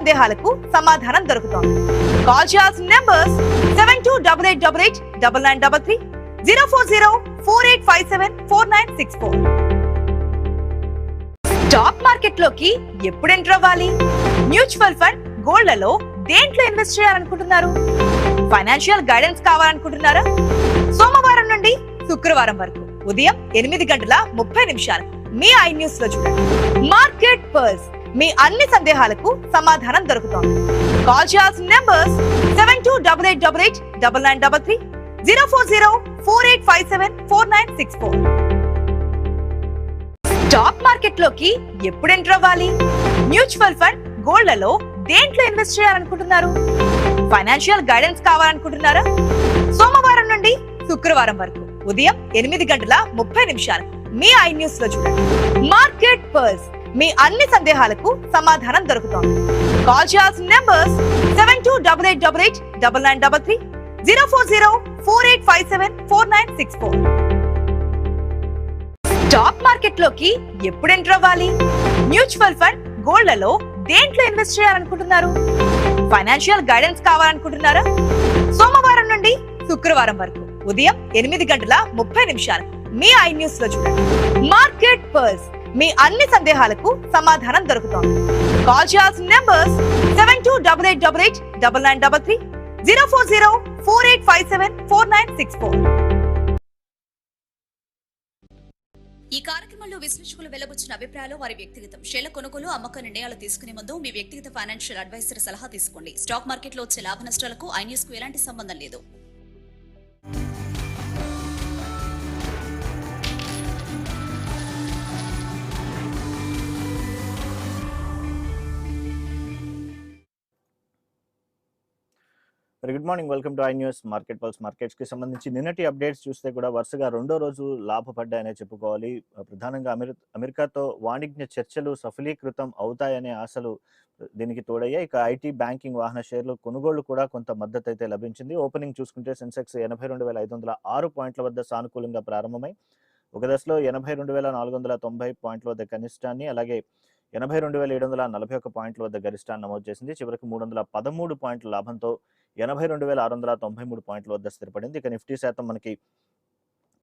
సందేహాలకు సమాధానం దొరుకుతోంది. కాల్ చేయాల్సిన numbers seven two double eight double eight double nine double three zero four zero four eight five seven four nine six four stock మార్కెట్లోకి ఎప్పుడు enter అవ్వాలి? Mutual fund గోల్డ్లలో దేంట్లో invest చేయాలనుకుంటున్నారు? Financial guidance కావాలనుకుంటున్నారా? సోమవారం నుండి శుక్రవారం వరకు ఉదయం ఎనిమిది గంటల ముప్పై నిమిషాలు మీ ఐ న్యూస్లో చూడండి. మార్కెట్ పర్స్ మీ అన్ని సందేహాలకు సమాధానం దొరుకుతోంది. కాల్ చేయాల్సిన numbers seven two double eight double eight double nine double three zero four zero four eight five seven four nine six four stock మార్కెట్లోకి ఎప్పుడు ఎంటర్ అవ్వాలి? మ్యూచువల్ ఫండ్ గోల్డ్లలో దేంట్లో ఇన్వెస్ట్ చేయాలనుకుంటున్నారు? ఫైనాన్షియల్ గైడెన్స్ కావాలనుకుంటున్నారా? సోమవారం నుండి శుక్రవారం వరకు ఉదయం ఎనిమిది గంటల ముప్పై నిమిషాలు మీ ఐ న్యూస్లో చూడండి. మార్కెట్ పర్స్ మీ అన్ని సందేహాలకు సమాధానం దొరుకుతోంది. కాల్ చేయాల్సిన numbers seven two double eight double eight double nine double three zero four zero four eight five seven four nine six four stock మార్కెట్లోకి ఎప్పుడు ఎంటర్ అవ్వాలి? మ్యూచువల్ ఫండ్ గోల్డ్లలో దేంట్లో ఇన్వెస్ట్ చేయాలనుకుంటున్నారు? ఫైనాన్షియల్ గైడెన్స్ కావాలనుకుంటున్నారా? సోమవారం నుండి శుక్రవారం వరకు ఉదయం ఎనిమిది గంటల ముప్పై నిమిషాలు మీ ఐ న్యూస్లో చూడండి. మార్కెట్ పర్స్ మీ అన్ని సందేహాలకు సమాధానం దొరుకుతోంది. కాల్ చేయాల్సిన numbers seven two double eight double eight double nine double three zero four zero four eight five seven four nine six four ఈ కార్యక్రమంలో విశ్లేషకులు వెల్లబుచ్చిన అభిప్రాయాలు వారి వ్యక్తిగతం షేర్ల కొనుగోలు అమ్మక నిర్ణయాలు తీసుకునే ముందు మీ వ్యక్తిగత ఫైనాన్షియల్ అడ్వైజర్ సలహా తీసుకోండి. స్టాక్ మార్కెట్లో వచ్చే లాభ నష్టాలకు ఐ న్యూస్కు ఎలాంటి సంబంధం లేదు. Very good morning welcome to I News market pulse మార్కెట్స్కి సంబంధించి నిన్నటి అప్డేట్స్ చూస్తే కూడా వరుసగా రెండో రోజు లాభపడ్డాయనే చెప్పుకోవాలి. ప్రధానంగా అమెరి అమెరికాతో వాణిజ్య చర్చలు సఫలీకృతం అవుతాయనే ఆశలు దీనికి తోడయ్యాయి. ఇక ఐటీ బ్యాంకింగ్ వాహన షేర్లు కొనుగోళ్ళు కూడా కొంత మద్దతు అయితే లభించింది. ఓపెనింగ్ చూసుకుంటే సెన్సెక్స్ ఎనభై రెండు వేల ఐదు వందల ఆరు పాయింట్ల వద్ద సానుకూలంగా ప్రారంభమై ఒక దశలో ఎనభై రెండు వేల నాలుగు వందల తొంభై పాయింట్ల వద్ద కనిష్టాన్ని అలాగే ఎనభై రెండు వేల ఏడు వందల నలభై ఒక్క పాయింట్ల వద్ద గరిష్టాన్ని నమోదు చేసింది. చివరికి మూడు వందల పదమూడు పాయింట్ల లాభంతో ఎనభై రెండు వేల ఆరు వందల తొంభై మూడు పాయింట్ల వద్ద స్థిరపడింది. ఇక నిఫ్టీ శాతం మనకి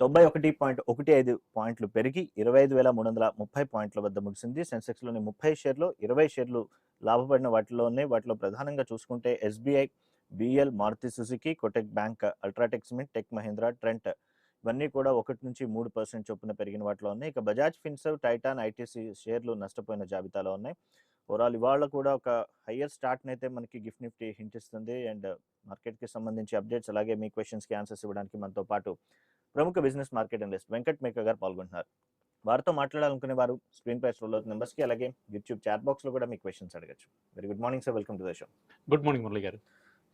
తొంభై ఒకటి పాయింట్ ఒకటి ఐదు పాయింట్లు పెరిగి ఇరవై ఐదు వేల మూడు వందల ముప్పై పాయింట్ల వద్ద ముగిసింది. సెన్సెక్స్లోని ముప్పై షేర్లు ఇరవై షేర్లు లాభపడిన వాటిలోనే వాటిలో ప్రధానంగా చూసుకుంటే SBI BL Maruti Suzuki Kotak bank UltraTech cement Tech Mahindra Trent ఇవన్నీ కూడా ఒకటి నుంచి మూడు పర్సెంట్ చొప్పున పెరిగిన వాటిలో ఉన్నాయి. ఇక బజాజ్ ఫిన్సర్వ్ టైటాన్ ఐటీసీ షేర్లు నష్టపోయిన జాబితాలో ఉన్నాయి. ఓవరాల్ ఇవాళ కూడా ఒక హయ్యర్ స్టార్ట్ అయితే మనకి గిఫ్ట్ నిఫ్టీ హింట్ ఇస్తుంది. అండ్ మార్కెట్కి సంబంధించి అప్డేట్స్ అలాగే మీ క్వశ్చన్స్కి ఆన్సర్స్ ఇవ్వడానికి మనతో పాటు ప్రముఖ బిజినెస్ మార్కెట్ అనలిస్ట్ వెంకట్ మేక గారు పాల్గొంటున్నారు. వారితో మాట్లాడాలనుకునే వారు స్క్రీన్ పై స్క్రోల్ అవుతున్న నెంబర్స్కి అలాగే యూట్యూబ్ చాట్ బాక్స్లో కూడా మీ క్వశ్చన్స్ అడగచ్చు. Very good morning sir. Welcome to the show. Good morning Murali గారు.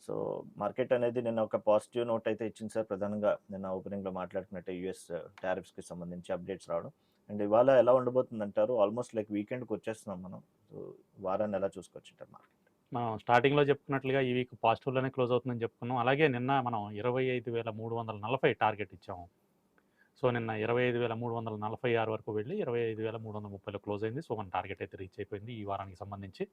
సో మార్కెట్ అనేది నిన్న ఒక పాజిటివ్ నోట్ అయితే ఇచ్చింది సార్. ప్రధానంగా నిన్న ఓపెనింగ్లో మాట్లాడుకున్నట్టే యూఎస్ టారిఫ్స్కి సంబంధించి అప్డేట్స్ రావడం. అండ్ ఇవాళ ఎలా ఉండబోతుంది అంటారు? ఆల్మోస్ట్ లైక్ వీకెండ్కి వచ్చేస్తున్నాం మనం. సో వారాన్ని ఎలా చూసుకోవచ్చు మార్కెట్? మనం స్టార్టింగ్లో చెప్పుకున్నట్లుగా ఈ వీక్ పాజిటివ్లోనే క్లోజ్ అవుతుందని చెప్పుకున్నాం. అలాగే నిన్న మనం ఇరవై ఐదు వేల మూడు వందల నలభై టార్గెట్ ఇచ్చాము. సో నిన్న ఇరవై ఐదు వేల మూడు వందల నలభై ఆరు వరకు వెళ్ళి ఇరవై ఐదు వేల మూడు వందల ముప్పైలో క్లోజ్ అయింది. సో మన టార్గెట్ అయితే రీచ్ అయిపోయింది ఈ వారానికి సంబంధించి.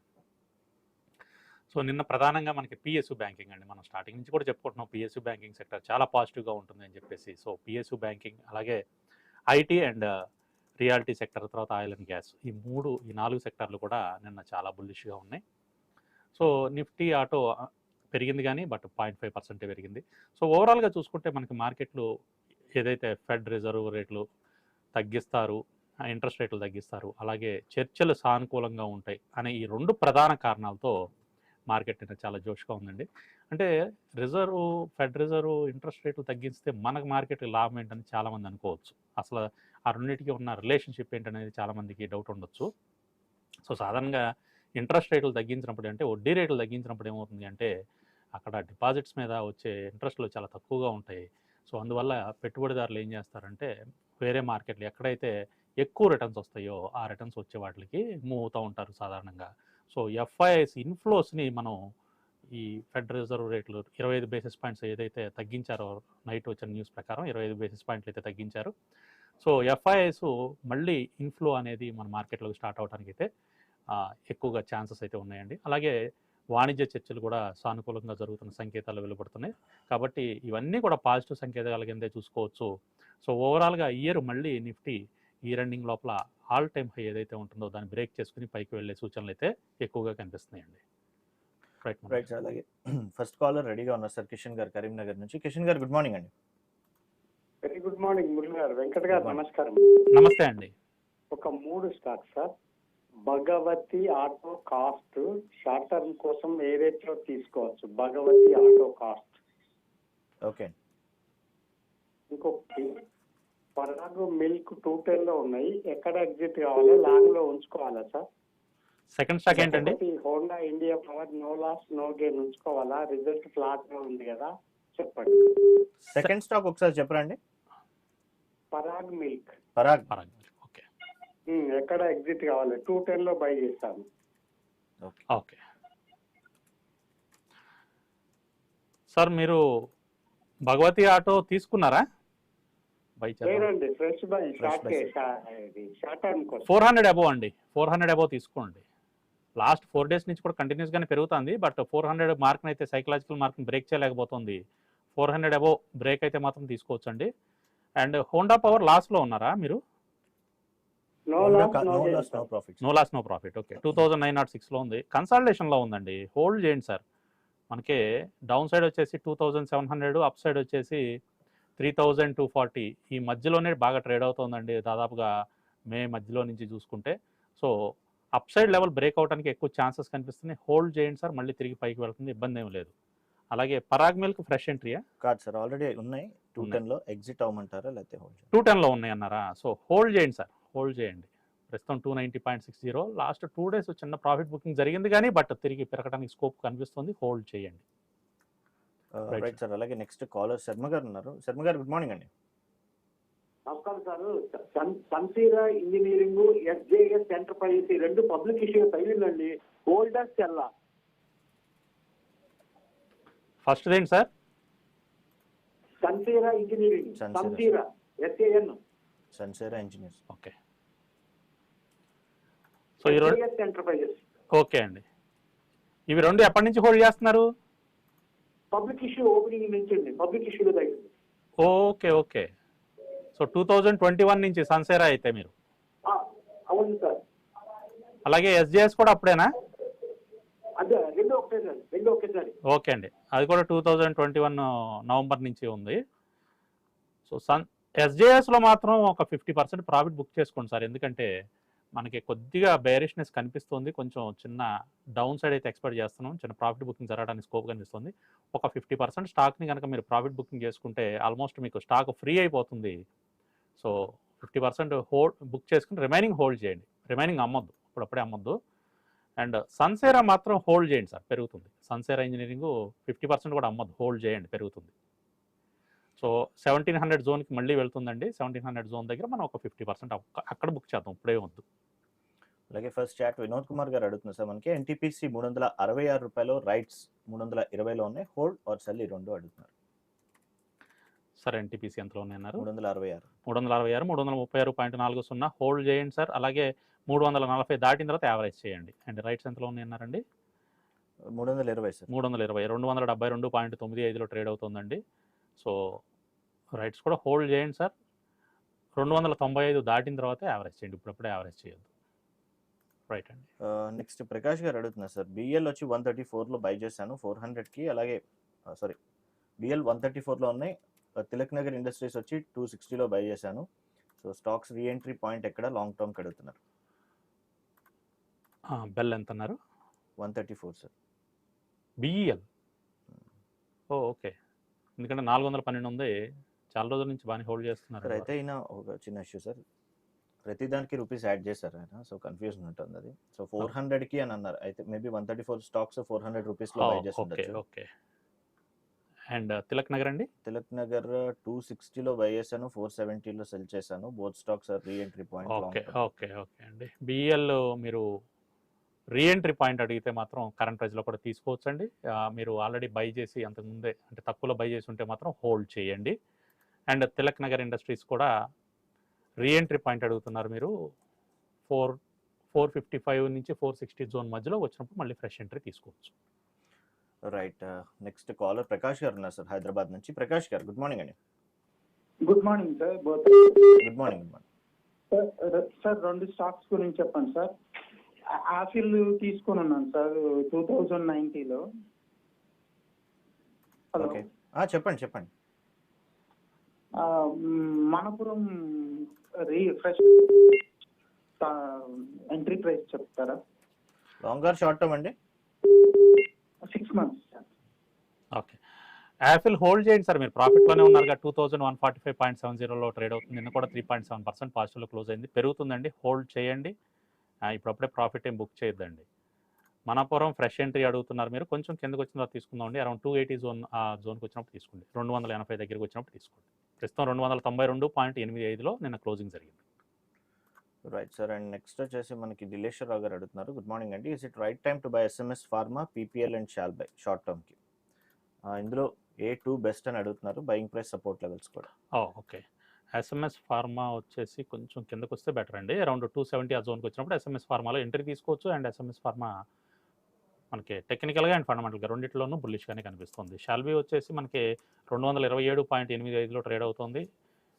సో నిన్న ప్రధానంగా మనకి పిఎస్యు బ్యాంకింగ్ అండి. మనం స్టార్టింగ్ నుంచి కూడా చెప్పుకుంటున్నాం పిఎస్యు బ్యాంకింగ్ సెక్టర్ చాలా పాజిటివ్గా ఉంటుంది అని చెప్పేసి. సో పిఎస్యు బ్యాంకింగ్ అలాగే ఐటీ అండ్ రియాలిటీ సెక్టర్ తర్వాత ఆయిల్ అండ్ గ్యాస్ ఈ మూడు ఈ నాలుగు సెక్టర్లు కూడా నిన్న చాలా బుల్లిష్గా ఉన్నాయి. సో నిఫ్టీ ఆటో పెరిగింది కానీ బట్ పాయింట్ ఫైవ్ పర్సెంటే పెరిగింది. సో ఓవరాల్గా చూసుకుంటే మనకి మార్కెట్లు ఏదైతే ఫెడ్ రిజర్వ్ రేట్లు తగ్గిస్తారు ఇంట్రెస్ట్ రేట్లు తగ్గిస్తారు అలాగే చర్చలు సానుకూలంగా ఉంటాయి అనే ఈ రెండు ప్రధాన కారణాలతో మార్కెట్ నిన్న చాలా జోష్గా ఉందండి. అంటే రిజర్వ్ ఫెడ్ రిజర్వ్ ఇంట్రెస్ట్ రేట్లు తగ్గిస్తే మనకు మార్కెట్ లాభం ఏంటని చాలామంది అనుకోవచ్చు. అసలు ఆ రెండింటికి ఉన్న రిలేషన్షిప్ ఏంటనేది చాలామందికి డౌట్ ఉండొచ్చు. సో సాధారణంగా ఇంట్రెస్ట్ రేట్లు తగ్గించినప్పుడు అంటే వడ్డీ రేట్లు తగ్గించినప్పుడు ఏమవుతుంది అంటే అక్కడ డిపాజిట్స్ మీద వచ్చే ఇంట్రెస్ట్లు చాలా తక్కువగా ఉంటాయి. సో అందువల్ల పెట్టుబడిదారులు ఏం చేస్తారంటే వేరే మార్కెట్లు ఎక్కడైతే ఎక్కువ రిటర్న్స్ వస్తాయో ఆ రిటర్న్స్ వచ్చే వాటికి మూవ్ అవుతూ ఉంటారు సాధారణంగా. సో ఎఫ్ఐఎస్ ఇన్ఫ్లోస్ని మనం ఈ ఫెడ్ రిజర్వ్ రేట్లు ఇరవై ఐదు బేసిస్ పాయింట్స్ ఏదైతే తగ్గించారో నైట్ వచ్చిన న్యూస్ ప్రకారం ఇరవై ఐదు బేసిస్ పాయింట్లు అయితే తగ్గించారు. సో ఎఫ్ఐఎస్ మళ్ళీ ఇన్ఫ్లో అనేది మన మార్కెట్లోకి స్టార్ట్ అవడానికి అయితే ఎక్కువగా ఛాన్సెస్ అయితే ఉన్నాయండి. అలాగే వాణిజ్య చర్చలు కూడా సానుకూలంగా జరుగుతున్న సంకేతాలు వెలువడుతున్నాయి. కాబట్టి ఇవన్నీ కూడా పాజిటివ్ సంకేతాల కిందే చూసుకోవచ్చు. సో ఓవరాల్గా ఇయర్ మళ్ళీ నిఫ్టీ ఈ రన్నింగ్ లోపల ఆల్ టైమ్ హై ఏదైతే ఉంటుందో దాన్ని బ్రేక్ చేసుకుని పైకి వెళ్ళే సూచనలు అయితే ఎక్కువగా కనిపిస్తున్నాయండి. రైట్ రైట్ సార్ అలాగే ఫస్ట్ కాలర్ రెడీగా ఉన్నారు సార్ కిషన్ గారు కరీంనగర్ నుంచి. కిషన్ గారు గుడ్ మార్నింగ్ అండి. Very good morning Murali garu. Venkat garu. నమస్కారం. నమస్తే అండి. ఒక మూడు stock sir Bhagwati auto cast short term కోసం ఏ రేట్లో తీసుకోవచ్చు భగవతి ఆటో కాస్ట్. ఓకే ఇంకొకటి పరాగు మిల్క్ టూ టెన్లో ఉన్నాయి. ఎక్కడ ఎగ్జిట్ కావాలి? లాంగ్లో ఉంచుకోవాలా సార్? సెకండ్ స్టాక్ ఏంటండి? Honda India power no loss no gain ఉంచుకోవాలా? Result ఫ్లాట్గా ఉంది కదా? చెప్పండి. సెకండ్ స్టాక్ ఒకసారి చెప్పరండి. పరాగ్ మిల్క్. పరాగ్. పరాగ్ ఓకే. ఎక్కడ ఎగ్జిట్ కావాలి? టూ టెన్లో బై చేస్తాను. ఓకే. ఓకే. సార్ మీరు భగవతి ఆటో తీసుకున్నారా? బై లేదండి fresh buy short buy. Short term కోసం ఫోర్ హండ్రెడ్ అబోవ్ అండి ఫోర్ హండ్రెడ్ అబోవ్ తీసుకోండి. లాస్ట్ ఫోర్ డేస్ నుంచి కూడా కంటిన్యూస్ గానే పెరుగుతుంది బట్ ఫోర్ హండ్రెడ్ మార్క్ అయితే సైకలాజికల్ మార్క్ బ్రేక్ చేయలేకపోతుంది. ఫోర్ హండ్రెడ్ అబోవ్ బ్రేక్ అయితే మాత్రం తీసుకోవచ్చండి. అండ్ హోండా పవర్ లాస్లో ఉన్నారా మీరు? No no loss no loss no profits no loss no profit. Okay two thousand nine naught సిక్స్లో ఉంది. కన్సల్టేషన్లో ఉందండి హోల్డ్ చేయండి సార్. మనకి డౌన్ సైడ్ వచ్చేసి two thousand seven hundred up side వచ్చేసి త్రీ థౌజండ్ టూ ఫార్టీ ఈ మధ్యలోనే బాగా ట్రేడ్ అవుతుందండి దాదాపుగా మే మధ్యలో నుంచి చూసుకుంటే. So up side level break అవడానికి ఎక్కువ ఛాన్సెస్ కనిపిస్తున్నాయి. హోల్డ్ చేయండి సార్ మళ్ళీ తిరిగి పైకి వెళ్తుంది ఇబ్బంది ఏం లేదు. అలాగే పరాగ్ మిల్క్ ఫ్రెష్ ఎంట్రీయా కాదు సార్ ఆల్రెడీ ఉన్నాయి. టూ ఉన్నాయి. టెన్లో ఎగ్జిట్ అవ్వమంటారా లేకపోతే హోల్డ్ టూ టెన్లో ఉన్నాయి అన్నారా సో హోల్డ్ చేయండి సార్ హోల్డ్ చేయండి. ప్రస్తుతం two ninety point six zero last two days చిన్న ప్రాఫిట్ బుకింగ్ జరిగింది కానీ బట్ తిరిగి పెరగడానికి స్కోప్ కనిపిస్తుంది హోల్డ్ చేయండి. రైట్ సార్ అలాగే నెక్స్ట్ కాలర్ శర్మ గారు ఉన్నారు. శర్మ గారు గుడ్ మార్నింగ్ అండి. నమస్కారం సార్. సన్ సన్సీరా ఇంజనీరింగ్ ఎస్జేఎస్ ఎంటర్ప్రైజెస్ ఈ రెండు పబ్లిక్ ఇష్యూస్ అయ్యిందండి హోల్డర్స్ చెల్లా ఫస్ట్ ఏంటి sir? Sansera engineering. Sansera SAN. Sansera engineers. Okay so ఈ రెండు ఎస్జేఎస్ ఎంటర్ప్రైజెస్ ఓకే అండి. ఇవి రెండు ఎప్పటి నుంచి హోల్డ్ చేస్తున్నారు? పబ్లిక్ ఇష్యూ ఓపెనింగ్ నుంచి పబ్లిక్ ఇష్యూలో తగ్గింది okay okay. So two thousand twenty one నుంచి సన్సేరా అయితే మీరు? ఆ, అవును సార్. అలాగే ఎస్జేఎస్ కూడా అప్పుడేనా? ఓకే అండి. అది కూడా two thousand twenty one November నుంచి ఉంది. సో సన్ ఎస్జేఎస్లో మాత్రం ఒక ఫిఫ్టీ పర్సెంట్ ప్రాఫిట్ బుక్ చేసుకోండి సార్. ఎందుకంటే మనకి కొద్దిగా బేరిష్నెస్ కనిపిస్తుంది. కొంచెం చిన్న డౌన్ సైడ్ అయితే ఎక్స్పెక్ట్ చేస్తున్నాం. చిన్న ప్రాఫిట్ బుకింగ్ జరగడానికి స్కోప్ కనిపిస్తుంది. ఒక ఫిఫ్టీ పర్సెంట్ స్టాక్ని కనుక మీరు ప్రాఫిట్ బుకింగ్ చేసుకుంటే ఆల్మోస్ట్ మీకు స్టాక్ ఫ్రీ అయిపోతుంది. So fifty percent hold book చేసుకుని రిమైనింగ్ హోల్డ్ చేయండి. రిమైనింగ్ అమ్మొద్దు. ఇప్పుడప్పుడే అమ్మొద్దు. అండ్ సన్సేరా మాత్రం హోల్డ్ చేయండి సార్. పెరుగుతుంది. సన్సేరా ఇంజనీరింగ్ ఫిఫ్టీ పర్సెంట్ కూడా అమ్మద్దు. హోల్డ్ చేయండి. పెరుగుతుంది. సో సెవెంటీన్ హండ్రెడ్ జోన్కి మళ్ళీ వెళ్తుందండి. సెవెంటీన్ హండ్రెడ్ జోన్ దగ్గర మనం ఒక ఫిఫ్టీ పర్సెంట్ అక్కడ బుక్ చేద్దాం. ఇప్పుడే వద్దు. అలాగే ఫస్ట్ చాట్ వినోద్ కుమార్ గారు అడుగుతున్నారు సార్ మనకి ఎన్టీపీసీ మూడు వందల అరవై ఆరు రూపాయలు రైట్స్ మూడు వందల ఇరవైలో ఉన్నాయి. హోల్డ్ ఆర్ సెల్ ఈ రెండు అడుగుతున్నారు. సార్ ఎన్టీపీసీ ఎంతలో ఉన్నాయన్నారు మూడు వందల అరవై ఆరు. మూడు వందల అరవై ఆరు మూడు వందల ముప్పై ఆరు పాయింట్ నాలుగు సున్నా. హోల్డ్ చేయండి సార్. అలాగే మూడు వందల నలభై దాటిన తర్వాత యావరేజ్ చేయండి. అండ్ రైట్స్ ఎంతలో ఉన్నాయన్నారండి మూడు వందల ఇరవై సార్. మూడు వందల ఇరవై రెండు వందల డెబ్బై రెండు పాయింట్ తొమ్మిది ఐదులో ట్రేడ్ అవుతుందండి. సో రైట్స్ కూడా హోల్డ్ చేయండి సార్. రెండు వందల తొంభై ఐదు దాటిన తర్వాత యావరేజ్ చేయండి. ఇప్పుడప్పుడే యావరేజ్ చేయొద్దు. రైట్ అండి. నెక్స్ట్ ప్రకాష్ గారు అడుగుతున్నారు సార్. బిఎల్ వచ్చి వన్ థర్టీ ఫోర్లో బై చేశాను. ఫోర్ హండ్రెడ్కి అలాగే సారీ బిఎల్ వన్ థర్టీ ఫోర్లో ఉన్నాయి. తిలక్ నగర్ ఇండస్ట్రీస్ వచ్చి టూ సిక్స్టీలో బై చేశాను. సో స్టాక్స్ రీఎంట్రీ పాయింట్ ఎక్కడ? లాంగ్ టర్మ్కి అడుగుతున్నారు. బెల్ ఎంత అన్నారు one thirty four sir. BEL oh okay. ఎందుకంటే నాలుగు వందల పన్నెండు ఉంది. చాలా రోజుల నుంచి బాగానే హోల్డ్ చేస్తున్నారు అయితే అయినా ఒక చిన్న ఇష్యూ సార్. ప్రతి దానికి రూపీస్ యాడ్ చేశారు ఆయన సో కన్ఫ్యూజన్ ఉంటుంది అది. సో ఫోర్ హండ్రెడ్కి అని అన్నారు. అయితే maybe one thirty four stocks four hundred రూపీస్లో బై చేసి ఓకే అండ్ తిలక్ నగర్ అండి? తిలక్ నగర్ టూ సిక్స్టీలో బై చేశాను ఫోర్ సెవెంటీలో సెల్ చేశాను. Both stocks are reentry point okay okay okay అండి. బిఈఎల్ మీరు రీఎంట్రీ పాయింట్ అడిగితే మాత్రం కరెంట్ ప్రైస్లో కూడా తీసుకోవచ్చండి. మీరు ఆల్రెడీ బై చేసి అంతకుముందే అంటే తక్కువలో బై చేసి ఉంటే మాత్రం హోల్డ్ చేయండి. అండ్ తిలక్ నగర్ ఇండస్ట్రీస్ కూడా రీఎంట్రీ పాయింట్ అడుగుతున్నారు మీరు. ఫోర్ ఫోర్ ఫిఫ్టీ ఫైవ్ నుంచి ఫోర్ సిక్స్టీ జోన్ మధ్యలో వచ్చినప్పుడు మళ్ళీ ఫ్రెష్ ఎంట్రీ తీసుకోవచ్చు. Right next caller Prakash garu ఉన్నారు సార్ హైదరాబాద్ నుంచి. ప్రకాష్ గారు గుడ్ మార్నింగ్ అండి. Good morning sir good morning sir రెండు స్టాక్స్ గురించి చెప్పండి సార్. ఆఫిల్ తీసుకొని ఉన్నాను సార్ టూ థౌజండ్ నైన్టీలో. హలో. ఓకే. చెప్పండి చెప్పండి. Manappuram re fresh entry price చెప్తారా? లాంగర్ షార్ట్ టర్మ్ అండి? Six months okay. Apple hold చేయండి సార్ మీరు ప్రాఫిట్లోనే ఉన్నారు two thousand one forty five point seven జీరోలో ట్రేడ్ అవుతుంది. నిన్న కూడా త్రీ పాయింట్ సెవెన్ పర్సెంట్ పాజిటివ్లో క్లోజ్ అయింది. పెరుగుతుందండి హోల్డ్ చేయండి. ఇప్పుడప్పుడే ప్రాఫిట్ ఏం బుక్ చేయొద్దండి. మనపురం ఫ్రెష్ ఎంట్రీ అడుగుతున్నారు మీరు. కొంచెం కిందకు వచ్చిన తర్వాత తీసుకుందామండి. అరౌండ్ టూ ఎయిటీ జోన్ ఆ జోన్కి వచ్చినప్పుడు తీసుకోండి. రెండు వందల ఎనభై దగ్గరికి వచ్చినప్పుడు తీసుకోండి. ప్రస్తుతం రెండు వందల తొంభై రెండు పాయింట్ ఎనిమిది ఐదులో నిన్న క్లోజింగ్ జరిగింది. రైట్ సార్ అండ్ నెక్స్ట్ వచ్చేసి మనకి దిలేశ్వరరావు గారు అడుగుతున్నారు. గుడ్ మార్నింగ్ అండి. Is it right time to buy SMS pharma PPL and shall buy short టర్మ్కి ఇందులో ఏ టూ బెస్ట్ అని అడుగుతున్నారు. బయింగ్ ప్రైస్ సపోర్ట్ లెవెల్స్ కూడా. ఓకే ఎస్ఎంఎస్ ఫార్మా వచ్చేసి కొంచెం కిందకు వస్తే బెటర్ అండి. అరౌండ్ టూ సెవెంటీ ఆ జోన్కి వచ్చినప్పుడు ఎస్ఎంఎస్ ఫార్మాలో ఎంట్రీ తీసుకోవచ్చు. అండ్ ఎస్ఎంఎస్ ఫార్మా మనకి టెక్నికల్గా అండ్ ఫండమెంటల్గా రెండిట్లోనూ బుల్లిష్గానే కనిపిస్తుంది. షాల్బీ వచ్చేసి మనకి రెండు వందల ఇరవై ఏడు పాయింట్ ఎనిమిది ఐదులో ట్రేడ్ అవుతుంది.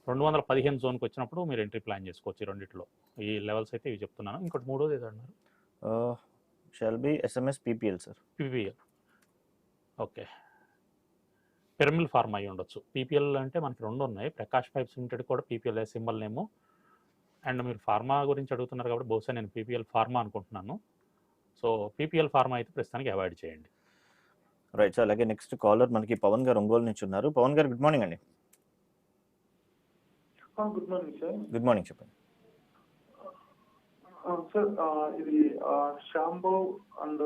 రెండు వందల పదిహేను జోన్కి వచ్చినప్పుడు మీరు ఎంట్రీ ప్లాన్ చేసుకోవచ్చు రెండిట్లో. ఈ లెవెల్స్ అయితే ఇవి చెప్తున్నాను. ఇంకోటి మూడోది ఏదో అన్నారు Shalby SMS PPL sir PPL okay Piramal pharm అయి ఉండొచ్చు. పీపీఎల్ అంటే మనకి రెండు ఉన్నాయి. ప్రకాష్ పైప్స్ లిమిటెడ్ కూడా పీపీఎల్ సింబల్ నేము. అండ్ మీరు ఫార్మా గురించి అడుగుతున్నారు కాబట్టి బహుశా నేను పీపీఎల్ ఫార్మా అనుకుంటున్నాను. సో పీపీఎల్ ఫార్మా అయితే ప్రస్తుతానికి అవాయిడ్ చేయండి. రైట్ సార్ అలాగే నెక్స్ట్ కాలర్ మనకి పవన్ గారు ఒంగోలు నుంచి ఉన్నారు. పవన్ గారు గుడ్ మార్నింగ్ అండి. Good morning sir. Good morning చెప్పండి. సార్ ఇది షాంబో and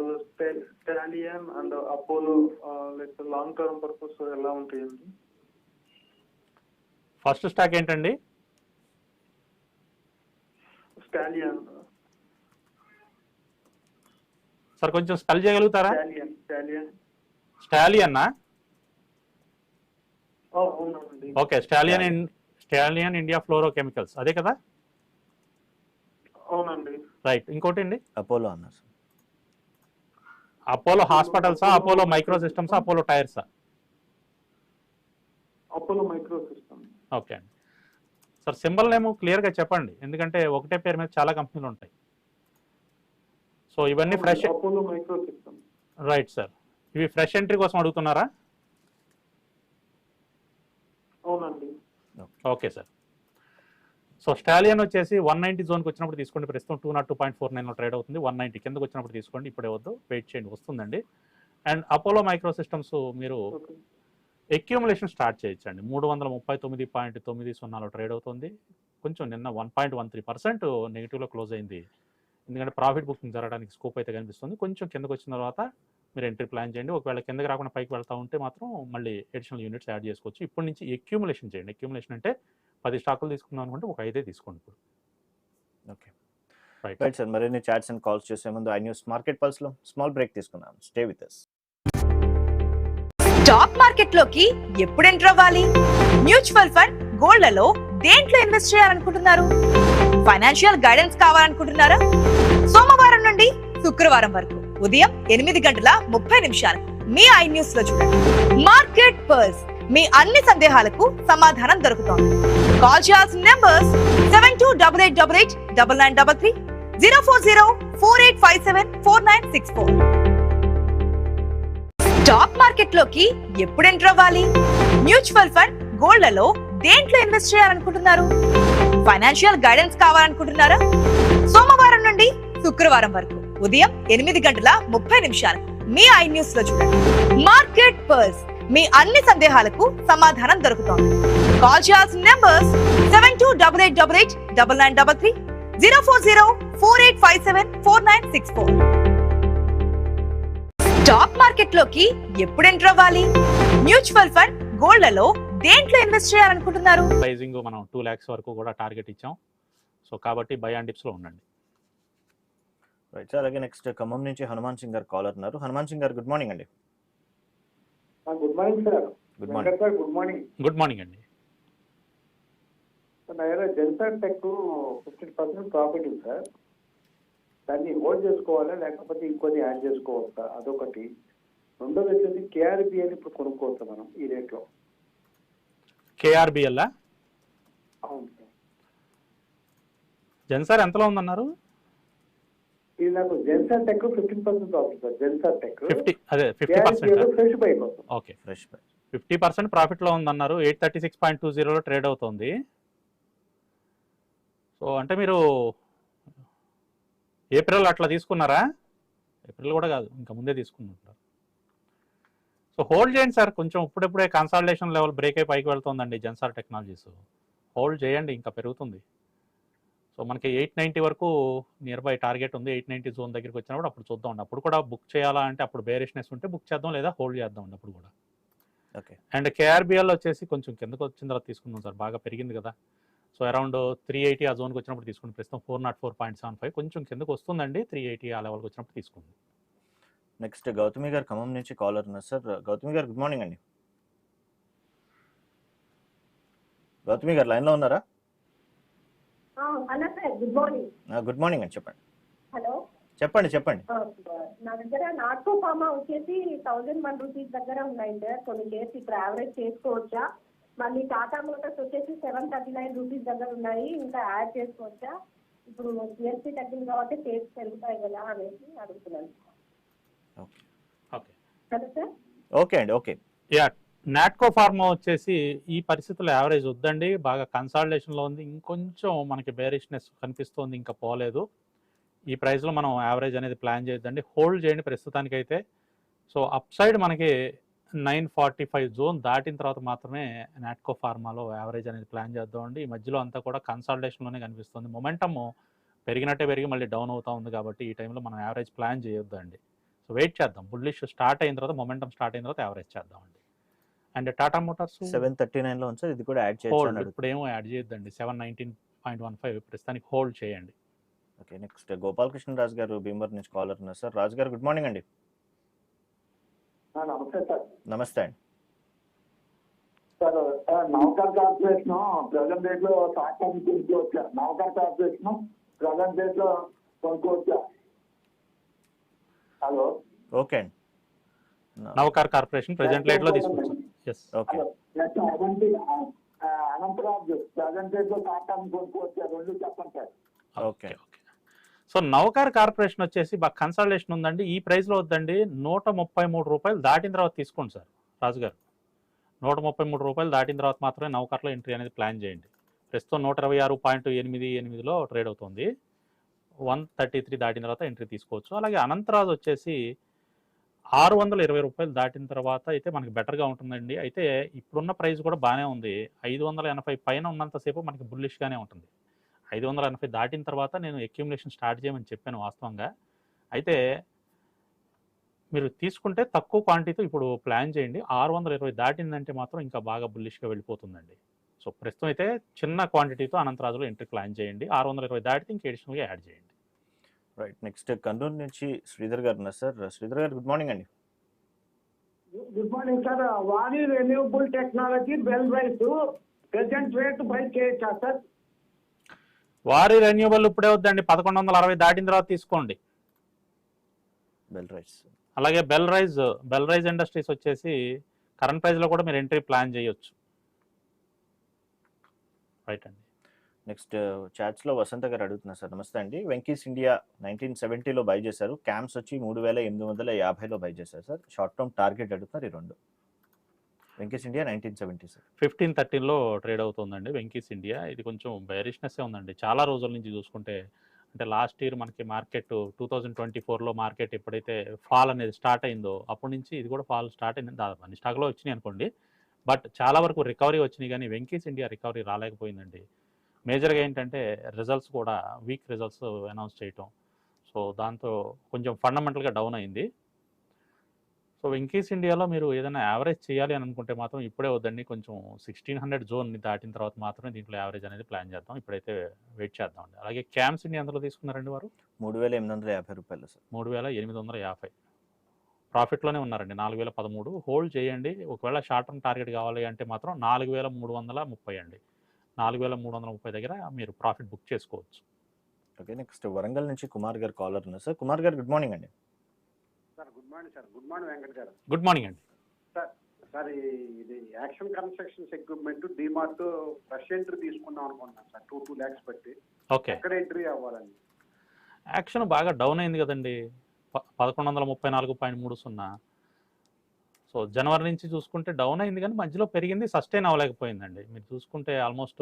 Stallion and Apollo like long term purpose ఎలా ఉంటాయండి? ఫస్ట్ స్టాక్ ఏంటండి? స్టాలియన్. సార్ కొంచెం స్పెల్ చేయగలుగుతారా? Stallion okay Stallion in Stallion India fluoro chemicals అదే కదా? అవునండి. రైట్. ఇంకోటి అండి అపోలో అన్నారు సార్. అపోలో హాస్పిటల్సా అపోలో మైక్రో సిస్టమ్సా అపోలో టైర్సా? అపోలో మైక్రో సిస్టమ్ ఓకే అండి. సార్ సింబల్ నేమ్ క్లియర్గా చెప్పండి. ఎందుకంటే ఒకటే పేరు మీద చాలా కంపెనీలు ఉంటాయి. సో ఇవన్నీ fresh Apollo micro system. Right sir ఇవి ఫ్రెష్ ఎంట్రీ కోసం అడుగుతున్నారా? అవునండి. ఓకే సార్ సో స్టాలియన్ వచ్చేసి వన్ నైంటీ జోన్కి వచ్చినప్పుడు తీసుకోండి. ప్రస్తుతం two nought two point four నైన్లో ట్రేడ్ అవుతుంది. వన్ నైంటీ కిందకు వచ్చినప్పుడు తీసుకోండి. ఇప్పుడే వద్దు. వెయిట్ చేయండి. వస్తుందండి. అండ్ అపోలో మైక్రో సిస్టమ్స్ మీరు ఎక్యూములేషన్ స్టార్ట్ చేయొచ్చండి. మూడు వందల ముప్పై తొమ్మిది పాయింట్ తొమ్మిది సున్నాలో ట్రేడ్ అవుతుంది. కొంచెం నిన్న one point one three percent నెగిటివ్లో close అయింది. ఎందుకంటే ప్రాఫిట్ బుకింగ్ జరగడానికి స్కోప్ అయితే కనిపిస్తుంది. కొంచెం కిందకు వచ్చిన తర్వాత మీరు ఎంట్రీ ప్లాన్ చేయండి. ఒకవేళ కిందకి రాకుండా పైకి వెళ్తా ఉంటే మాత్రం మళ్ళీ అడిషనల్ యూనిట్స్ యాడ్ చేసుకోవచ్చు. ఇప్పటి నుంచి ఎక్యూములేషన్ చేయండి. ఎక్యూములేషన్ అంటే పది స్టాకులు తీసుకుందాం అనుకుంటే ఒక ఐదే తీసుకోండి ఇప్పుడు. ఓకే. రైట్ రైట్ సార్ మరిన్ని చాట్స్ అండ్ కాల్స్ చేసే ముందు ఐ న్యూస్ మార్కెట్ పల్స్లో స్మాల్ బ్రేక్ తీసుకున్నాం స్టే విత్ అస్ స్టాక్ మార్కెట్లోకి ఎప్పుడు ఎంటర్ అవ్వాలి? మ్యూచువల్ ఫండ్ గోల్డ్లలో దేంట్లో ఇన్వెస్ట్ చేయాలనుకుంటున్నారు? ఫైనాన్షియల్ గైడెన్స్ కావాలనుకుంటున్నారా? సోమవారం నుండి శుక్రవారం వరకు ఉదయం ఎనిమిది గంటల ముప్పై నిమిషాలు మీ ఐ న్యూస్లో చూడండి. మార్కెట్ పర్స్ మీ అన్ని సందేహాలకు సమాధానం దొరుకుతోంది. కాల్ చేయాల్సిన numbers seven two double eight double eight double nine double three zero four zero four eight five seven four nine six four stock మార్కెట్లోకి ఎప్పుడు ఎంటర్ అవ్వాలి? మ్యూచువల్ ఫండ్ గోల్డ్లలో దేంట్లో ఇన్వెస్ట్ చేయాలనుకుంటున్నారు? ఫైనాన్షియల్ గైడెన్స్ కావాలనుకుంటున్నారా? సోమవారం నుండి శుక్రవారం వరకు ఉదయం ఎనిమిది గంటల ముప్పై నిమిషాలు మీ ఐ న్యూస్లో చూడండి. మార్కెట్ పర్స్ మీ అన్ని సందేహాలకు సమాధానం దొరుకుతోంది. కాల్ చేయాల్సిన numbers seven two double eight double eight double nine double three zero four zero four eight five seven four nine six four. Stock మార్కెట్లోకి ఎప్పుడు ఎంటర్ అవ్వాలి? మ్యూచువల్ ఫండ్ గోల్డ్లలో దేంట్లో ఇన్వెస్ట్ చేయాలనుకుంటున్నారు? ప్రైజింగ్ మనం టూ ల్యాక్స్ వరకు కూడా టార్గెట్ ఇచ్చాం. సో కాబట్టి బై అండ్ డిప్స్లో ఉండండి. రైట్ సార్ అలాగే నెక్స్ట్ ఖమ్మం నుంచి హనుమాన్ సింగ్ గారు కాలర్ ఉన్నారు. హనుమాన్ సింగ్ గారు గుడ్ మార్నింగ్ అండి. Good morning sir good morning sir good morning good morning అండి. Zensar tech fifteen percent profit ఉంది సార్ దాన్ని హోల్డ్ చేసుకోవాలా లేకపోతే ఇంకొన్ని యాడ్ చేసుకోవచ్చా? అదొకటి. రెండోది వచ్చేసి కేఆర్బిఎల్ ఇప్పుడు కొనుక్కోవచ్చా మనం ఈ రేట్లో కేఆర్బిఎల్ జెన్సార్ ఎంతలో ఉందన్నారు? ఇది నాకు జెన్సర్ టెక్ ఫిఫ్టీన్ పర్సెంట్ అవుతుంది సార్ జెన్సర్ టెక్. ఫిఫ్టీ అదే fifty percent KRBL fresh bike అవుతుంది okay fresh price fifty percent ప్రాఫిట్లో ఉందన్నారు eight thirty six point two జీరోలో ట్రేడ్ అవుతుంది. సో అంటే మీరు ఏప్రిల్ అట్లా తీసుకున్నారా? ఏప్రిల్ కూడా కాదు ఇంకా ముందే తీసుకున్నారు సో హోల్డ్ చేయండి సార్. కొంచెం ఇప్పుడిప్పుడే కన్సాలిడేషన్ లెవెల్ బ్రేక్ అయి పైకి వెళ్తుందండి జెన్సార్ టెక్నాలజీస్ హోల్డ్ చేయండి. ఇంకా పెరుగుతుంది. సో మనకి ఎయిట్ నైంటీ వరకు నియర్ బై టార్గెట్ ఉంది. ఎయిట్ నైంటీ జోన్ దగ్గరికి వచ్చినప్పుడు అప్పుడు చూద్దాం అప్పుడు కూడా బుక్ చేయాలా అంటే అప్పుడు బేరిష్నెస్ ఉంటే బుక్ చేద్దాం లేదా హోల్డ్ చేద్దాం అప్పుడు కూడా. ఓకే అండ్ కేఆర్బిఎల్ వచ్చేసి కొంచెం కిందకు వచ్చిన తర్వాత తీసుకుందాం సార్. బాగా పెరిగింది కదా. సో అరౌండ్ త్రీ ఎయిటీ ఆ జోన్కి వచ్చినప్పుడు తీసుకుని ప్రస్తుతం four nought four point seven five కొంచెం కిందకు వస్తుందండి. త్రీ ఎయిటీ ఆ లెవెల్కి వచ్చినప్పుడు తీసుకుంది నెక్స్ట్ గౌతమి గారు ఖమ్మం నుంచి కాలర్ ఉన్నారు సార్. గౌతమి గారు గుడ్ మార్నింగ్ అండి. గౌతమి గారు లైన్లో ఉన్నారా? గుడ్ మార్నింగ్ గుడ్ మార్నింగ్ అండి చెప్పండి. హలో. చెప్పండి చెప్పండి. నా దగ్గర నాట్కో ఫార్మా వచ్చేసి థౌజండ్ వన్ రూపీస్ దగ్గర ఉన్నాయి సార్. కొన్ని షేర్స్ ఇప్పుడు యావరేజ్ చేసుకోవచ్చా? మళ్ళీ టాటా మోటార్స్ వచ్చేసి సెవెన్ థర్టీ నైన్ రూపీస్ దగ్గర ఉన్నాయి. ఇంకా యాడ్ చేసుకోవచ్చా? ఇప్పుడు జిఎస్టీ తగ్గింది కాబట్టి షేర్స్ పెరుగుతాయి కదా అనేసి అడుగుతున్నాను. ఓకే అండి ఓకే యా నాట్కో ఫార్మా వచ్చేసి ఈ పరిస్థితుల్లో యావరేజ్ వద్దండి బాగా కన్సాలిడేషన్లో ఉంది. ఇంకొంచెం మనకి బేరిష్నెస్ కనిపిస్తోంది ఇంకా పోలేదు. ఈ ప్రైస్లో మనం యావరేజ్ అనేది ప్లాన్ చేయొద్దండి. హోల్డ్ చేయండి ప్రస్తుతానికైతే. సో అప్ సైడ్ మనకి నైన్ ఫార్టీ ఫైవ్ జోన్ దాటిన తర్వాత మాత్రమే నాట్కో ఫార్మాలో యావరేజ్ అనేది ప్లాన్ చేద్దామండి. ఈ మధ్యలో అంతా కూడా కన్సాలిడేషన్లోనే కనిపిస్తుంది. మొమెంటమ్ పెరిగినట్టే పెరిగి మళ్ళీ డౌన్ అవుతా ఉంది కాబట్టి ఈ టైంలో మనం యావరేజ్ ప్లాన్ చేయొద్దండి. సో వెయిట్ చేద్దాం. బుల్లిష్ స్టార్ట్ అయిన తర్వాత మొమెంటం స్టార్ట్ అయిన తర్వాత యావరేజ్ చేద్దామండి. And Tata motors seven thirty నైన్లో ఉంది సార్. ఇది కూడా యాడ్ అడుగుతాను ఇప్పుడు ఏమో యాడ్ చేయొద్దండి. Seven nineteen point one five ప్రస్తుతానికి హోల్డ్ చేయండి. ఓకే నెక్స్ట్ గోపాలకృష్ణ రాజు గారు భీమవరం నుంచి కాలర్ ఉన్నారు సార్. రాజు గారు గుడ్ మార్నింగ్ అండి. నమస్తే సార్. నమస్తే అండి. సార్ నౌకర్ కార్పొరేషన్ ప్రజెంట్ రేట్లో టాటా కొనుక్కోవచ్చా? నౌకర్ కార్పొరేషన్ ప్రజెంట్ రేట్లో కొనుక్కోవచ్చా? హలో? ఓకే అండి. Navkar corporation yes okay. Anant Raj present రేట్లో కొనుక్కోవచ్చా రెండు చెప్పండి sir okay okay. So Navkar corporation వచ్చేసి బాగా కన్సల్టేషన్ ఉందండి. ఈ ప్రైస్లో వద్దండి. నూట ముప్పై మూడు రూపాయలు దాటిన తర్వాత తీసుకోండి సార్ రాజుగారు. నూట ముప్పై మూడు రూపాయలు దాటిన తర్వాత మాత్రమే నవకార్లో ఎంట్రీ అనేది ప్లాన్ చేయండి. ప్రస్తుతం నూట ఇరవై ఆరు పాయింట్ ఎనిమిది ఎనిమిదిలో ట్రేడ్ అవుతుంది. వన్ థర్టీ త్రీ దాటిన తర్వాత ఎంట్రీ తీసుకోవచ్చు. అలాగే అనంతరాజు వచ్చేసి ఆరు వందల ఇరవై రూపాయలు దాటిన తర్వాత అయితే మనకి బెటర్గా ఉంటుందండి. అయితే ఇప్పుడున్న ప్రైస్ కూడా బాగానే ఉంది. ఐదు వందల ఎనభై పైన ఉన్నంతసేపు మనకి బుల్లిష్గానే ఉంటుంది. ఐదు వందల ఎనభై దాటిన తర్వాత నేను అక్యూములేషన్ స్టార్ట్ చేయమని చెప్పాను వాస్తవంగా. అయితే మీరు తీసుకుంటే తక్కువ క్వాంటిటీతో ఇప్పుడు ప్లాన్ చేయండి. ఆరు వందల ఇరవై దాటిందంటే మాత్రం ఇంకా బాగా బుల్లిష్గా వెళ్ళిపోతుందండి. సో ప్రస్తుతం అయితే చిన్న క్వాంటిటీతో అనంతరాజులో ఎంట్రీ ప్లాన్ చేయండి. ఆరు వందల ఇరవై దాటితే ఇంకా అడిషనల్గా యాడ్ చేయండి. రైట్ నెక్స్ట్ కర్నూలు నుంచి శ్రీధర్ గారు ఉన్నారు sir. Sridhar garu good morning అండి. Good morning sir Waaree renewable technology Bel Rise present rate buy చేయొచ్చా సార్ వారి రెన్యూబుల్ ఇప్పుడే వద్దండి పదకొండు వందల అరవై దాటిన తర్వాత తీసుకోండి. బెల్ రైస్ అలాగే Bel Rise Bel Rise industries వచ్చేసి కరెంట్ ప్రైస్లో కూడా మీరు ఎంట్రీ ప్లాన్ చేయొచ్చు. రైట్ అండి. నెక్స్ట్ చాట్స్లో వసంత గారు అడుగుతున్నారు సార్ నమస్తే అండి. వెంకీస్ ఇండియా నైన్టీన్ సెవెంటీలో బై చేశారు. క్యాంప్స్ వచ్చి మూడు వేల ఎనిమిది వందల యాభైలో బై చేశారు సార్. షార్ట్ టర్మ్ టార్గెట్ అడుగుతున్నారు ఈ రెండు. Venky's India nineteen seventy sir. Fifteen థర్టీన్లో trade అవుతుందండి వెంకీస్ ఇండియా. ఇది కొంచెం బేరిష్నెస్ ఉందండి. చాలా రోజుల నుంచి చూసుకుంటే అంటే లాస్ట్ ఇయర్ మనకి మార్కెట్ టూ థౌజండ్ ట్వంటీ ఫోర్లో మార్కెట్ ఎప్పుడైతే ఫాల్ అనేది స్టార్ట్ అయిందో అప్పటి నుంచి ఇది కూడా ఫాల్ స్టార్ట్ అయింది. దాదాపు అన్ని స్టాక్లో వచ్చినాయి అనుకోండి. బట్ చాలా వరకు రికవరీ వచ్చినాయి కానీ వెంకీస్ ఇండియా రికవరీ రాలేకపోయిందండి. మేజర్గా ఏంటంటే రిజల్ట్స్ కూడా వీక్ రిజల్ట్స్ అనౌన్స్ చేయటం. సో దాంతో కొంచెం ఫండమెంటల్గా డౌన్ అయింది. సో వెంకీస్ ఇండియాలో మీరు ఏదైనా యావరేజ్ చేయాలి అని అనుకుంటే మాత్రం ఇప్పుడే వద్దండి. కొంచెం సిక్స్టీన్ హండ్రెడ్ జోన్ని దాటిన తర్వాత మాత్రమే దీంట్లో యావరేజ్ అనేది ప్లాన్ చేద్దాం. ఇప్పుడైతే వెయిట్ చేద్దామండి అలాగే క్యామ్స్ ఇండియా అందులో తీసుకున్నారండి వారు? మూడు వేల ఎనిమిది వందల యాభై రూపాయలు సార్. మూడు వేల ఎనిమిది వందల యాభై. ప్రాఫిట్లోనే ఉన్నారండి. నాలుగు వేల పదమూడు. హోల్డ్ చేయండి. ఒకవేళ షార్ట్ టర్మ్ టార్గెట్ కావాలి అంటే మాత్రం నాలుగు వేల మూడు వందల ముప్పై అండి. నాలుగు వేల మూడు వందల ముప్పై దగ్గర మీరు ప్రాఫిట్ బుక్ చేసుకోవచ్చు. ఓకే నెక్స్ట్ వరంగల్ నుంచి కుమార్ గారు కాలర్ ఉన్నారు. Sir Kumar garu good morning అండి. Sir good morning sir. Good morning Venkat garu. Good morning అండి. సార్ సార్ ఇది action constructions equipment DMart fresh entry తీసుకుందాం అనుకుంటున్నాను సార్. టూ టూ ల్యాక్స్ పెట్టి. ఓకే. ఎక్కడ ఎంట్రీ అవ్వాలని? యాక్షన్ బాగా డౌన్ అయింది కదండి. ప- పదకొండు వందల ముప్పై నాలుగు పాయింట్ మూడు సున్నా. సో జనవరి నుంచి చూసుకుంటే డౌన్ అయింది కానీ మధ్యలో పెరిగింది సస్టైన్ అవ్వలేకపోయిందండి. మీరు చూసుకుంటే ఆల్మోస్ట్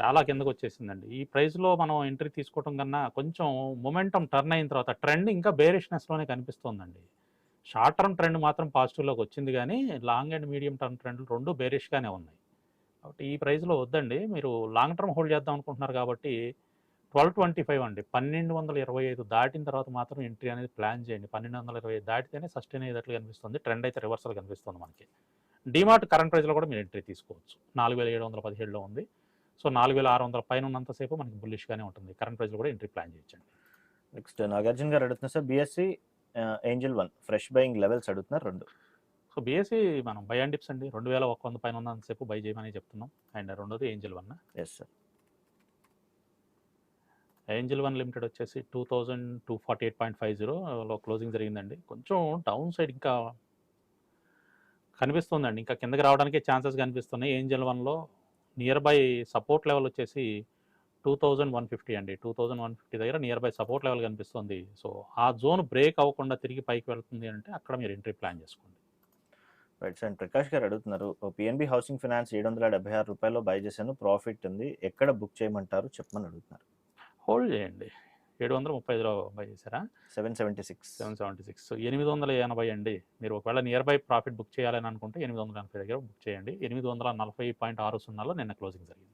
చాలా కిందకు వచ్చేసిందండి. ఈ ప్రైస్లో మనం ఎంట్రీ తీసుకోవడం కన్నా కొంచెం మొమెంటం టర్న్ అయిన తర్వాత ట్రెండ్ ఇంకా బేరిష్నెస్లోనే కనిపిస్తోందండి. షార్ట్ టర్మ్ ట్రెండ్ మాత్రం పాజిటివ్లోకి వచ్చింది కానీ లాంగ్ అండ్ మీడియం టర్మ్ ట్రెండ్లు రెండు బేరిష్గానే ఉన్నాయి. కాబట్టి ఈ ప్రైస్లో వద్దండి. మీరు లాంగ్ టర్మ్ హోల్డ్ చేద్దాం అనుకుంటున్నారు కాబట్టి ట్వెల్వ్ ట్వంటీ ఫైవ్ అండి. పన్నెండు వందల ఇరవై ఐదు దాటిన తర్వాత మాత్రం ఎంట్రీ అనేది ప్లాన్ చేయండి. పన్నెండు వందల ఇరవై ఐదు దాటితేనే సస్టైన్ అయ్యేటట్లు కనిపిస్తుంది. ట్రెండ్ అయితే రివర్సల్ కనిపిస్తుంది మనకి. డిమార్ట్ కరెంట్ ప్రైస్లో కూడా మీరు ఎంట్రీ తీసుకోవచ్చు. నాలుగు వేల ఏడు వందల పదిహేడులో ఉంది. సో నాలుగు వేల ఆరు వందల పైన ఉన్నంతసేపు మనకి బుల్లిష్గానే ఉంటుంది. కరెంట్ ప్రైస్లో కూడా ఎంట్రీ ప్లాన్ చేయొచ్చండి నెక్స్ట్ నాగార్జున గారు అడుగుతున్నారు sir BSE angel one fresh buying levels అడుగుతున్నారు రెండు. సో బీఎస్సీ మనం బై అండ్ డిప్స్ అండి. రెండు వేల ఒక వంద పైన ఉన్నంతసేపు బై చేయమని చెప్తున్నాం. అండ్ రెండోది angel one. Yes sir angel one limited వచ్చేసి two thousand two forty eight point five జీరోలో క్లోజింగ్ జరిగిందండి. కొంచెం డౌన్ సైడ్ ఇంకా కనిపిస్తుందండి. ఇంకా కిందకి రావడానికి ఛాన్సెస్ కనిపిస్తున్నాయి. ఏంజల్ వన్లో నియర్ బై సపోర్ట్ లెవెల్ వచ్చేసి టూ థౌజండ్ వన్ ఫిఫ్టీ అండి. టూ థౌజండ్ వన్ ఫిఫ్టీ దగ్గర నియర్ బై సపోర్ట్ లెవెల్ కనిపిస్తుంది. సో ఆ జోన్ బ్రేక్ అవ్వకుండా తిరిగి పైకి వెళ్తుంది అంటే అక్కడ మీరు ఎంట్రీ ప్లాన్ చేసుకోండి. రైట్ సార్ ప్రకాష్ గారు అడుగుతున్నారు పిఎన్బి హౌసింగ్ ఫైనాన్స్ ఏడు వందల డెబ్బై ఆరు రూపాయలు బై చేశాను. ప్రాఫిట్ ఉంది. ఎక్కడ బుక్ చేయమంటారు? చెప్పమని అడుగుతున్నారు. హోల్డ్ చేయండి. ఏడు వందల ముప్పై ఐదులో బై చేశారా? Seven seventy six. Seven seventy six. ఎనిమిది వందల ఎనభై అండి. మీరు ఒకవేళ నియర్ బై ప్రాఫిట్ బుక్ చేయాలని అనుకుంటే ఎనిమిది వందల ఎనభై దగ్గర బుక్ చేయండి. ఎనిమిది వందల నలభై పాయింట్ ఆరు సున్నాలో నిన్న క్లోజింగ్ జరిగింది.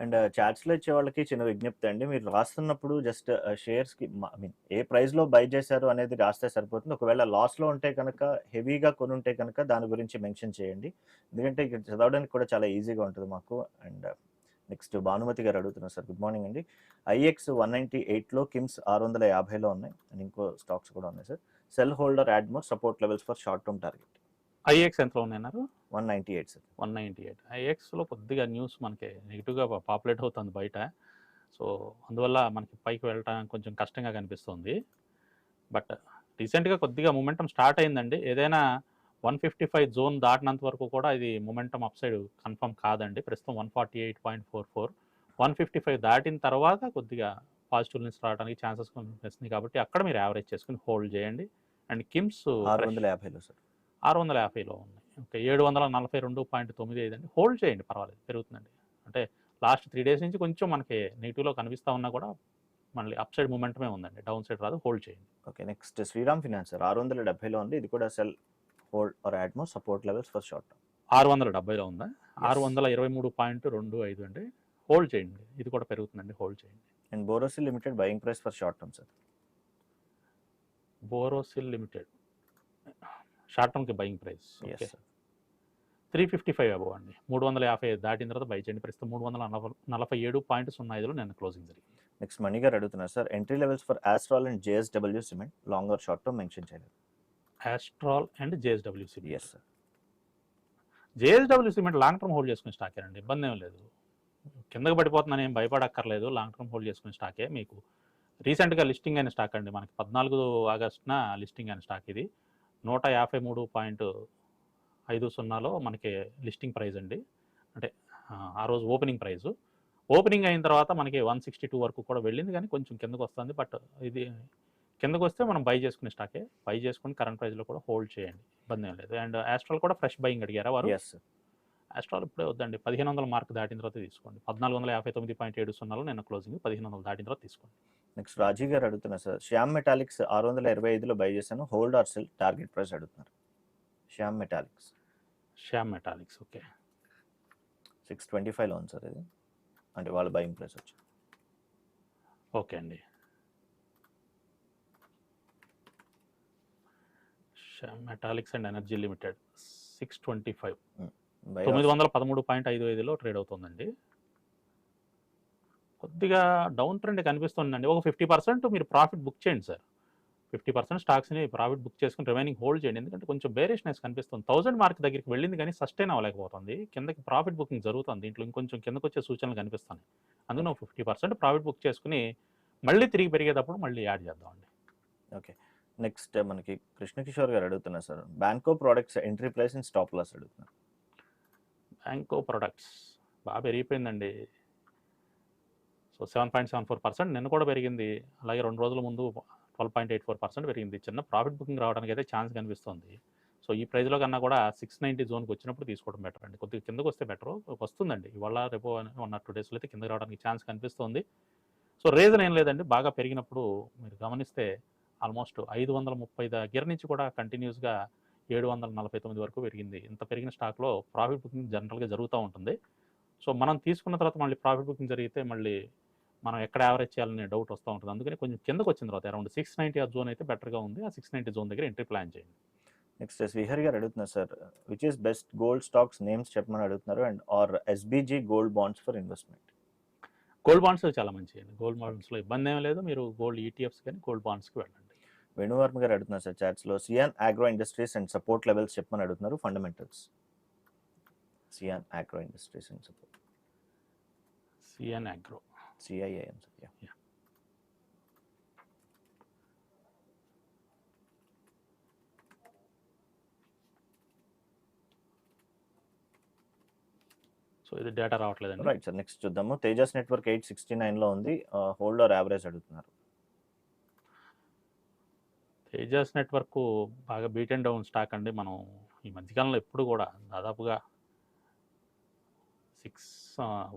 అండ్ చాట్స్లో ఇచ్చే వాళ్ళకి చిన్న విజ్ఞప్తి అండి. మీరు రాస్తున్నప్పుడు జస్ట్ షేర్స్కి ఐ మీన్ ఏ ప్రైస్లో బై చేశారు అనేది రాస్తే సరిపోతుంది. ఒకవేళ లాస్లో ఉంటే కనుక హెవీగా కొని ఉంటే కనుక దాని గురించి మెన్షన్ చేయండి. ఎందుకంటే ఇక్కడ చదవడానికి కూడా చాలా ఈజీగా ఉంటుంది మాకు. అండ్ నెక్స్ట్ భానుమతి గారు అడుగుతున్నారు సార్ గుడ్ మార్నింగ్ అండి. ఐఎక్స్ వన్ నైంటీ ఎయిట్లో కిమ్స్ ఆరు వందల యాభైలో ఉన్నాయి. అండ్ ఇంకో స్టాక్స్ కూడా ఉన్నాయి sir. Sell holder add more support levels for short term target. IEX ఎంతలో ఉన్నాయన్నారు? One ninety eight sir. One ninety eight. ఐఎక్స్లో కొద్దిగా న్యూస్ మనకి నెగిటివ్గా పాపులేట్ అవుతుంది బయట. సో అందువల్ల మనకి పైకి వెళ్ళటానికి కొంచెం కష్టంగా కనిపిస్తుంది. బట్ రీసెంట్గా కొద్దిగా మొమెంటం స్టార్ట్ అయిందండి. ఏదైనా వన్ ఫిఫ్టీ ఫైవ్ జోన్ దాటినంత వరకు కూడా ఇది మొమెంటం అప్ సైడ్ కన్ఫర్మ్ కాదండి. ప్రస్తుతం one forty eight point four four one fifty five దాటిన తర్వాత కొద్దిగా పాజిటివ్నెస్ రావడానికి ఛాన్సెస్ కనిపిస్తుంది కాబట్టి అక్కడ మీరు యావరేజ్ చేసుకుని హోల్డ్ చేయండి. అండ్ కిమ్స్ ఆరు వందల యాభైలో సార్. ఆరు వందల యాభైలో ఉన్నాయి. ఓకే ఏడు వందల నలభై రెండు పాయింట్ తొమ్మిది ఐదు అండి. హోల్డ్ చేయండి పర్వాలేదు పెరుగుతుందండి. అంటే లాస్ట్ త్రీ డేస్ నుంచి కొంచెం మనకి నెగిటివ్లో కనిపిస్తూ ఉన్నా కూడా మళ్ళీ అప్ సైడ్ మూమెంటమే ఉందండి. డౌన్ సైడ్ రాదు హోల్డ్ చేయండి. Okay next Shriram finance sir. ఆరు వందల డెబ్బైలో ఉంది. ఇది కూడా sell hold or more support levels for short term ఆరు వందల డెబ్బైలో ఉందా? ఆరు వందల ఇరవై మూడు పాయింట్ రెండు ఐదు అండి హోల్డ్ చేయండి. ఇది కూడా పెరుగుతుందండి హోల్డ్ చేయండి. And Borosil limited buying price for short term sir Borosil limited short టర్మ్కి buying price okay sir three fifty five above అండి. మూడు వందల యాభై ఐదు దాటిన తర్వాత బై చేయండి. ప్రస్తుతం మూడు వందల నలభై నలభై ఏడు పాయింట్ సున్నా ఐదులో నేను క్లోజింగ్ జరిగింది. నెక్స్ట్ మనీ గారు అడుగుతున్నారు sir entry levels for Astral and JSW cement longer short term mention చేయలేదు. Astral and JSW yes sir JSW cement long term hold చేసుకునే స్టాకే అండి ఇబ్బంది ఏం లేదు. కిందకి పడిపోతుందని ఏం భయపడక్కర్లేదు లాంగ్ టర్మ్ హోల్డ్ చేసుకునే స్టాకే మీకు రీసెంట్గా లిస్టింగ్ అయిన స్టాక్ అండి మనకి పద్నాలుగు ఆగస్టున లిస్టింగ్ అయిన స్టాక్ ఇది. నూట యాభై మూడు పాయింట్ ఐదు సున్నాలో మనకి లిస్టింగ్ ప్రైస్ అండి. అంటే ఆ, ఆ రోజు ఓపెనింగ్ ప్రైస్ ఓపెనింగ్ అయిన తర్వాత మనకి వన్ సిక్స్టీ టూ వరకు కూడా వెళ్ళింది కానీ కొంచెం కిందకు వస్తుంది బట్ ఇది కిందకు వస్తే మనం బై చేసుకునే స్టాకే. బై చేసుకుని కరెంట్ ప్రైస్లో కూడా హోల్డ్ చేయండి. ఇబ్బంది ఏం లేదు. అండ్ ఆస్ట్రాల్ కూడా ఫ్రెష్ బయింగ్ అడిగారా వారు? ఎస్ ఆస్ట్రాల్ ఇప్పుడే వద్దండి. పదిహేను వందల మార్క్ దాటిన తర్వాత తీసుకోండి. పద్నాలుగు వందల యాభై తొమ్మిది పాయింట్ ఏడు సున్నాలో నేను క్లోజింగ్. పదిహేను వందలు దాటిన తర్వాత తీసుకోండి. నెక్స్ట్ రాజీ గారు అడుగుతున్నారు సార్ శ్యామ్ మెటాలిక్స్ ఆరు వందల ఇరవై ఐదులో బై చేశాను. Hold or sell target price అడుగుతున్నారు. Shyam Metalics. Shyam Metalics okay. Six twenty ఫైవ్లో ఉంది సార్ ఇది. అంటే వాళ్ళ బయింగ్ ప్రైస్ వచ్చి. ఓకే అండి. Metallics and energy limited six twenty five తొమ్మిది వందల పదమూడు పాయింట్ ఐదు ఐదులో ట్రేడ్ అవుతుందండి. కొద్దిగా డౌన్ ట్రెండ్ కనిపిస్తుందండి. ఒక ఫిఫ్టీ పర్సెంట్ మీరు ప్రాఫిట్ బుక్ చేయండి సార్ ఫిఫ్టీ పర్సెంట్ స్టాక్స్ని ప్రాఫిట్ బుక్ చేసుకుని రిమైనింగ్ హోల్డ్ చేయండి. ఎందుకంటే కొంచెం బేరిష్నెస్ కనిపిస్తుంది. థౌసండ్ మార్క్ దగ్గరికి వెళ్ళింది కానీ సస్టైన్ అవ్వలేకపోతుంది. కిందకి ప్రాఫిట్ బుకింగ్ జరుగుతుంది. దీంట్లో ఇంకొంచెం కిందకు వచ్చే సూచనలు కనిపిస్తున్నాయి. అందుకని ఫిఫ్టీ పర్సెంట్ ప్రాఫిట్ బుక్ చేసుకుని మళ్ళీ తిరిగి పెరిగేటప్పుడు మళ్ళీ యాడ్ చేద్దామండి. ఓకే నెక్స్ట్ మనకి కృష్ణకిషోర్ గారు అడుగుతున్నారు sir. Banco products entry price and stop loss అడుగుతున్నారు బ్యాంకో ప్రొడక్ట్స్ బాగా పెరిగిపోయిందండి. So seven point seven four percent నిన్న కూడా పెరిగింది. అలాగే రెండు రోజుల ముందు twelve point eight four percent పెరిగింది. చిన్న ప్రాఫిట్ బుకింగ్ రావడానికి అయితే ఛాన్స్ కనిపిస్తుంది. సో ఈ ప్రైస్లో కన్నా కూడా సిక్స్ నైంటీ జోన్కి వచ్చినప్పుడు తీసుకోవడం బెటర్ అండి. కొద్దిగా కిందకు వస్తే బెటర్ వస్తుందండి. ఇవాళ రేపు వన్ ఆర్ టూ డేస్లో అయితే కిందకి రావడానికి ఛాన్స్ కనిపిస్తుంది. సో రీజన్ ఏం లేదండి. బాగా పెరిగినప్పుడు మీరు గమనిస్తే ఆల్మోస్ట్ ఐదు వందల ముప్పై దగ్గర నుంచి కూడా కంటిన్యూస్గా ఏడు వందల నలభై తొమ్మిది వరకు పెరిగింది. ఇంత పెరిగిన స్టాక్లో ప్రాఫిట్ బుకింగ్ జనరల్గా జరుగుతూ ఉంటుంది. సో మనం తీసుకున్న తర్వాత మళ్ళీ ప్రాఫిట్ బుకింగ్ జరిగితే మళ్ళీ మనం ఎక్కడ యావరేజ్ చేయాలనే డౌట్ వస్తూ ఉంటుంది. అందుకని కొంచెం కిందకు వచ్చిన తర్వాత అరౌండ్ సిక్స్ నైంటీ ఆ జోన్ అయితే బెటర్గా ఉంది. ఆ సిక్స్ నైంటీ జోన్ దగ్గర ఎంట్రీ ప్లాన్ చేయండి. నెక్స్ట్ శ్రీహరి గారు అడుగుతున్నారు sir which is best gold stocks names చెప్పమని అడుగుతున్నారు and or SBG gold bonds for investment gold bonds చాలా మంచిది గోల్డ్ బాండ్స్లో ఇబ్బంది ఏం లేదు. మీరు గోల్డ్ ఈటీఎఫ్స్ కానీ గోల్డ్ బాండ్స్కి వెళ్ళండి. వేణువర్మ గారు అడుగుతున్నారు sir చాట్స్లో. Cian agro industries and support levels చెప్పమని అడుగుతున్నారు. Fundamentals. Cian agro industries and support. CN agro CIIM sir. So ఇది డేటా రావట్లేదండి. రైట్ సార్ నెక్స్ట్ చూద్దాము. తేజస్ నెట్వర్క్ ఎయిట్ సిక్స్టీ నైన్లో ఉంది. హోల్డ్ ఆర్ యావరేజ్ అడుగుతున్నారు. తేజస్ నెట్వర్క్ బాగా బీట్ అండ్ డౌన్ స్టాక్ అండి. మనం ఈ మధ్యకాలంలో ఎప్పుడు కూడా దాదాపుగా సిక్స్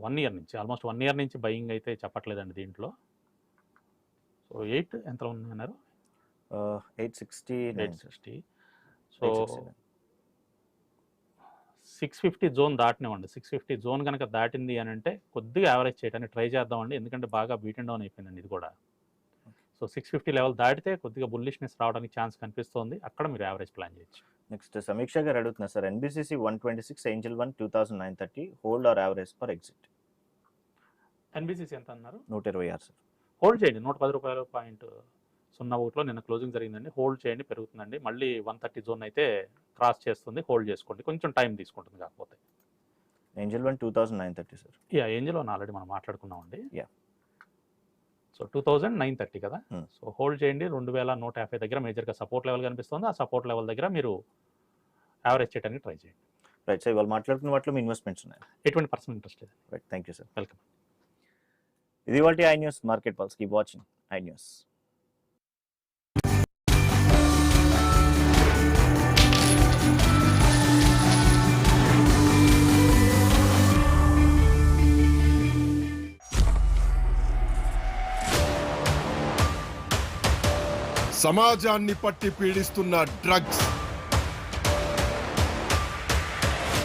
వన్ ఇయర్ నుంచి ఆల్మోస్ట్ వన్ ఇయర్ నుంచి బయింగ్ అయితే చెప్పట్లేదండి దీంట్లో. సో ఎయిట్ ఎంత ఉంది అన్నారు eight sixty eight sixty. So six fifty zone దాటినివ్వండి. Six fifty zone కనుక దాటింది అని అంటే కొద్దిగా యావరేజ్ చేయడానికి ట్రై చేద్దామండి. ఎందుకంటే బాగా బీట్ అండ్ డౌన్ అయిపోయిందండి ఇది కూడా. సో సిక్స్ ఫిఫ్టీ లెవెల్ దాటితే కొద్దిగా బుల్లిష్నెస్ రావడానికి ఛాన్స్ కనిపిస్తోంది. అక్కడ మీరు యావరేజ్ ప్లాన్ చేయొచ్చు. నెక్స్ట్ సమీక్ష గారు అడుగుతున్నారు sir NBCC one twenty six Angel one two thousand nine thirty hold or average for exit NBCC ఎంత అన్నారు? నూట ఇరవై ఆరు సార్. హోల్డ్ చేయండి. నూట పది రూపాయలు పాయింట్ సున్నా ఒకటిలో నిన్న క్లోజింగ్ జరిగిందండి. హోల్డ్ చేయండి పెరుగుతుందండి. మళ్ళీ వన్ థర్టీ జోన్ అయితే క్రాస్ చేస్తుంది. హోల్డ్ చేసుకోండి. కొంచెం టైం తీసుకుంటుంది కాకపోతే. Angel one two thousand nine thirty sir. Yeah Angel one already మనం మాట్లాడుకున్నామండి. Yeah. So two thousand nine thirty కదా? Hmm. సో హోల్డ్ చేయండి. రెండు వేల నూట యాభై దగ్గర మేజర్గా సపోర్ట్ లెవెల్ కనిపిస్తుంది. ఆ సపోర్ట్ లెవెల్ దగ్గర మీరు యావరేజ్ చేయడానికి ట్రై చేయండి. రైట్ సార్ ఇవాళ మాట్లాడుకున్న వాటిలో మీ ఇన్వెస్ట్మెంట్స్ ఉన్నాయి. ఎటువంటి పర్సన్ ఇంట్రెస్ట్ లేదు. Right thank you sir welcome ఇది వాటి I news market pulse. Keep watching I news. సమాజాన్ని పట్టి పీడిస్తున్న డ్రగ్స్.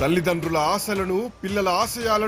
తల్లిదండ్రుల ఆశలను పిల్లల ఆశయాలను